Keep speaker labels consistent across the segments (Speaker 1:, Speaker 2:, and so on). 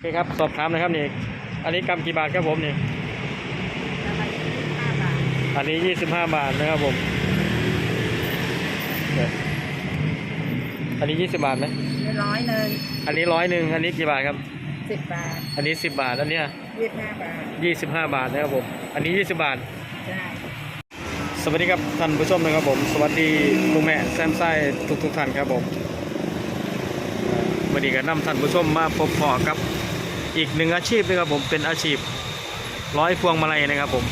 Speaker 1: โอเคครับ สอบถามหนะครับนี่ อันนี้กำกี่บาทครับผมนี่
Speaker 2: อะไรห้าบาท
Speaker 1: อันนี้ยี่สิบห้าบาทนะครับผมเนี่ยอันนี้ยี่สิบบาทไหม
Speaker 2: ไม่ร้อยหนึ่ง
Speaker 1: อันนี้ร้อยหนึ่งอันนี้กี่บาทครับ
Speaker 2: สิบบาท
Speaker 1: อันนี้สิบบาท อันเนี้ย
Speaker 2: ยี่สิบห้าบาท
Speaker 1: ยี่สิบห้าบาทนะครับผม อันนี้ยี่สิบบาท
Speaker 2: ใช่
Speaker 1: สวัสดีครับท่านผู้ชมนะครับผม สวัสดีลุงแม่แซมไส้ทุกทุกๆท่านครับผมเอ่อวันนี้ก็นำท่านผู้ชมมาพบพอกับ อีกหนึ่งอาชีพนะครับผมเป็นอาชีพร้อยพวงมาลัยนะครับผม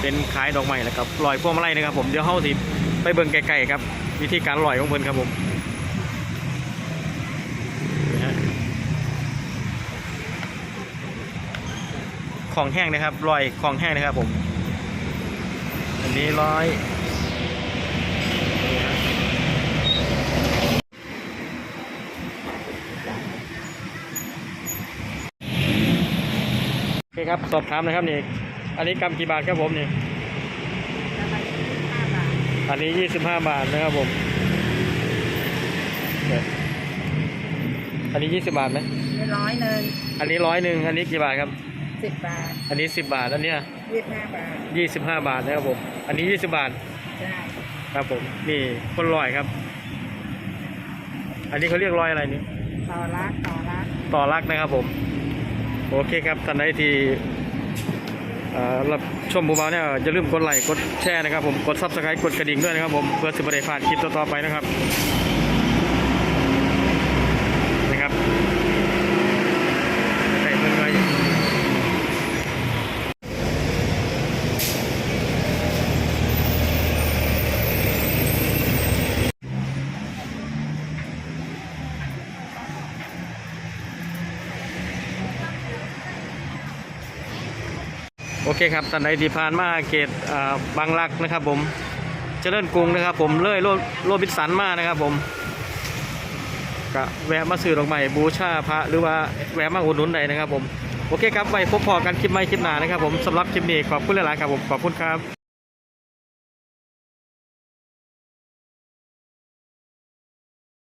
Speaker 1: เป็นขายดอกไม้นะครับลอยพวงมาลัยนะครับผมเดี๋ยวเฮาสิไปเบิ่งไกลๆครับ วิธีการลอยของเพิ่นครับผมของแห้งนะครับลอยของแห้งนะครับผมอันนี้ร้อยนี่ฮะโอเคครับ สอบถามหนะครับนี่ อันนี้กำกี่บาทครับผมนี่
Speaker 2: อะไรห้าบาท
Speaker 1: อันนี้ยี่สิบห้าบาทนะครับผมเนี่ยอันนี้ยี่สิบบาทไหม
Speaker 2: ไม่ร้อยหนึ่ง
Speaker 1: อันนี้ร้อยหนึ่งอันนี้กี่บาทครับ
Speaker 2: สิบบาท
Speaker 1: อันนี้สิบบาท อันเนี้ย
Speaker 2: ยี่สิบห้าบาท
Speaker 1: ยี่สิบห้าบาทนะครับผม อันนี้ยี่สิบบาท
Speaker 2: ใช่
Speaker 1: ครับผม นี่คนลอยครับ อันนี้เขาเรียกลอยอะไรนี่
Speaker 2: ต่อรักต่อรัก
Speaker 1: ต่อรักนะครับผม โอเคครับท่านใดที่เรับชมบูบาเนี่ยอย่าลืมกดไลค์กดแชร์นะครับผมกดซับสไครต์กดกระดิ่งด้วยนะครับผมเพื่อจะไม่ได้พลาดคลิปต่อๆไปนะครับ โอเคครับตันใดที่ผ่านมาเกตบางรักนะครับ ผมเจริญกรุงนะครับ ผมเลยโลโลบินสันมานะครับ ผมก็แวะมาซื้อดอกไม้บูชาพระหรือว่าแวะมาอุดหนุนใดนะครับ ผมโอเคครับไว้พบพอกันคลิปใหม่คลิปหน้านะครับ ผมสำหรับคลิปนี้ขอบคุณหลายๆครับผมขอบคุณครับ